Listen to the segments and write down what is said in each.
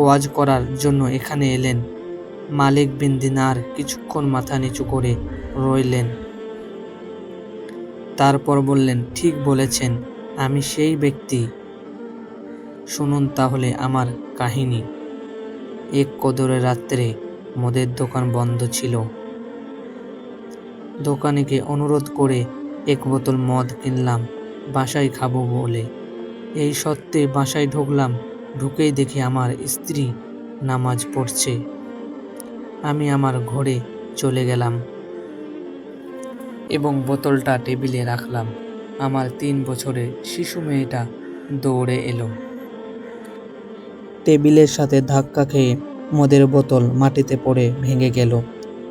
ওয়াজ করার জন্য এখানে এলেন। মালিক বিন দিনার কিছুক্ষণ মাথা নিচু করে রইলেন। তারপর বললেন, ঠিক বলেছেন, আমি সেই ব্যক্তি। শুনুন তাহলে আমার কাহিনী। এক কদরের রাত্রে মদের দোকান বন্ধ ছিল। দোকানিকে অনুরোধ করে এক বোতল মদ কিনলাম, বাসায় খাব বলে। এই সত্ত্বে বাসায় ঢুকলাম ঢুকেই দেখি আমার স্ত্রী নামাজ পড়ছে। আমি আমার ঘরে চলে গেলাম এবং বোতলটা টেবিলে রাখলাম। আমার তিন বছরের শিশু মেয়েটা দৌড়ে এলো। টেবিলের সাথে ধাক্কা খেয়ে মদের বোতল মাটিতে পড়ে ভেঙে গেল।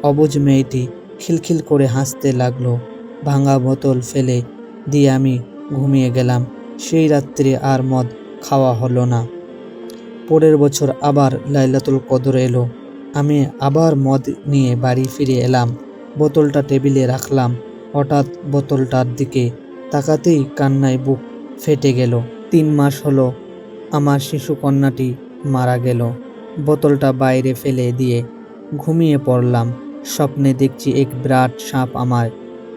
অবুজ মেয়েটি খিলখিল করে হাসতে লাগল। ভাঙা বোতল ফেলে দিয়ে আমি ঘুমিয়ে গেলাম। সেই রাত্রে আর মদ খাওয়া হলো না। পরের বছর আবার লাইলাতুল কদর এলো। আমি আবার মদ নিয়ে বাড়ি ফিরে এলাম। বোতলটা টেবিলে রাখলাম। হঠাৎ বোতলটার দিকে তাকাতেই কান্নায় বুক ফেটে গেল। তিন মাস হলো আমার শিশু কন্যাটি মারা গেল। বোতলটা বাইরে ফেলে দিয়ে ঘুমিয়ে পড়লাম। স্বপ্নে দেখছি এক বিরাট সাপ আমার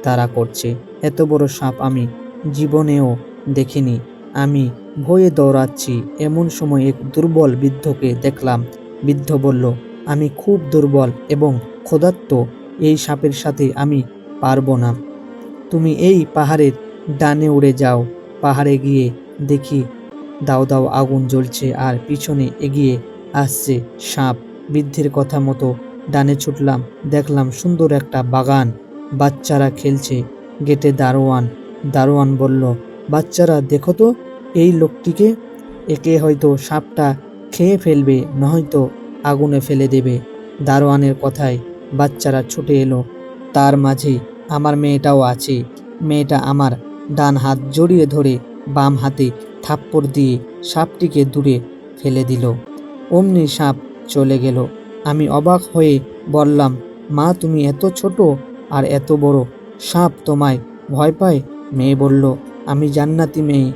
তাড়া করছে। এত বড় সাপ আমি জীবনেও দেখিনি। আমি ভয়ে দৌড়াচ্ছি। এমন সময় এক দুর্বল বৃদ্ধকে দেখলাম। বৃদ্ধ বলল, আমি খুব দুর্বল এবং ক্ষুধার্ত। এই সাপের সাথে আমি পারব না। তুমি এই পাহাড়ের ডানে উড়ে যাও। পাহাড়ে গিয়ে দেখি, দাও দাও, আগুন জ্বলছে আর পিছনে এগিয়ে আসছে সাপ। বৃদ্ধের কথা মতো ডানে ছুটলাম। দেখলাম সুন্দর একটা বাগান। বাচ্চারা খেলছে। গেটে দারোয়ান। দারোয়ান বলল বাচ্চারা, দেখো তো, এই লোকটিকে। একে হয়তো সাপটা খেয়ে ফেলবে, নয়তো আগুনে ফেলে দেবে। দারোয়ানের কথায় বাচ্চারা ছুটে এলো। তার মাঝে আমার মেয়েটাও আছে। মেয়েটা আমার ডান হাত জড়িয়ে ধরে বাম হাতে থাপ্পড় দিয়ে সাপটিকে দূরে ফেলে দিল। অমনি সাপ চলে গেল। আমি অবাক হয়ে বললাম, মা, তুমি এত ছোট আর এত বড় সাপ, তোমায় ভয় পায়? মেয়ে বলল আমি জান্নাতি মেয়ে,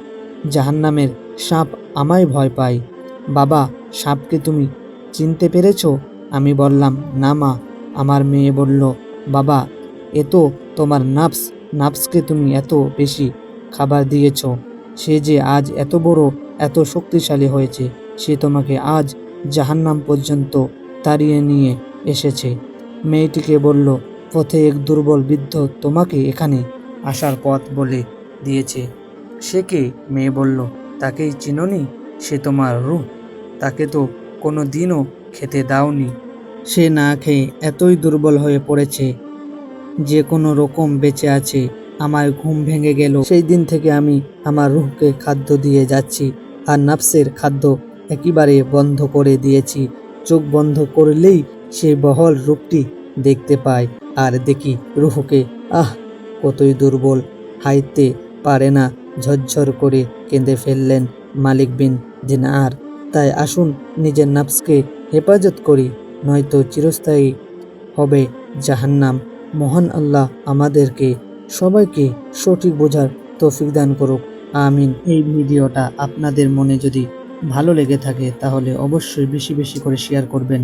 জাহান্নামের সাপ আমায় ভয় পায়। বাবা, সাপকে তুমি চিনতে পেরেছ? আমি বললাম, না মা। আমার মেয়ে বলল, বাবা, এ তো তোমার নাফস। নাফসকে তুমি এত বেশি খাবার দিয়েছ। সে যে আজ এত বড়, এত শক্তিশালী হয়েছে, সে তোমাকে আজ জাহান্নাম পর্যন্ত তাড়িয়ে নিয়ে এসেছে। মেয়েটিকে বলল, পথে এক দুর্বল বৃদ্ধ তোমাকে এখানে আসার পথ বলে দিয়েছে। সে কে? মেয়ে বলল, তাকেই চিননি? সে তোমার রূহ। তাকে তো কোনো দিনও খেতে দাওনি। সে না খেয়ে এতই দুর্বল হয়ে পড়েছে। যে কোনো রকম বেঁচে আছে, আমার ঘুম ভেঙে গেল। সেই দিন থেকে আমি আমার রুহকে খাদ্য দিয়ে যাচ্ছি আর নাফসের খাদ্য একেবারে বন্ধ করে দিয়েছি। চোখ বন্ধ করলেই সেই বহল রূপটি দেখতে পাই আর দেখি রুহকে, আহ, কতই দুর্বল। হাইতে পারে না, ঝরঝর করে কেঁদে ফেললেন মালিক বিন দিনার। তাই আসুন নিজের নাফসকে হেফাজত করি, নয়তো চিরস্থায়ী হবে জাহান্নাম। মহান আল্লাহ আমাদেরকে সবাইকে সঠিক বোঝার তৌফিক দান করুক। আমিন। এই ভিডিওটা আপনাদের মনে যদি ভালো লেগে থাকে, তাহলে অবশ্যই বেশি বেশি করে শেয়ার করবেন।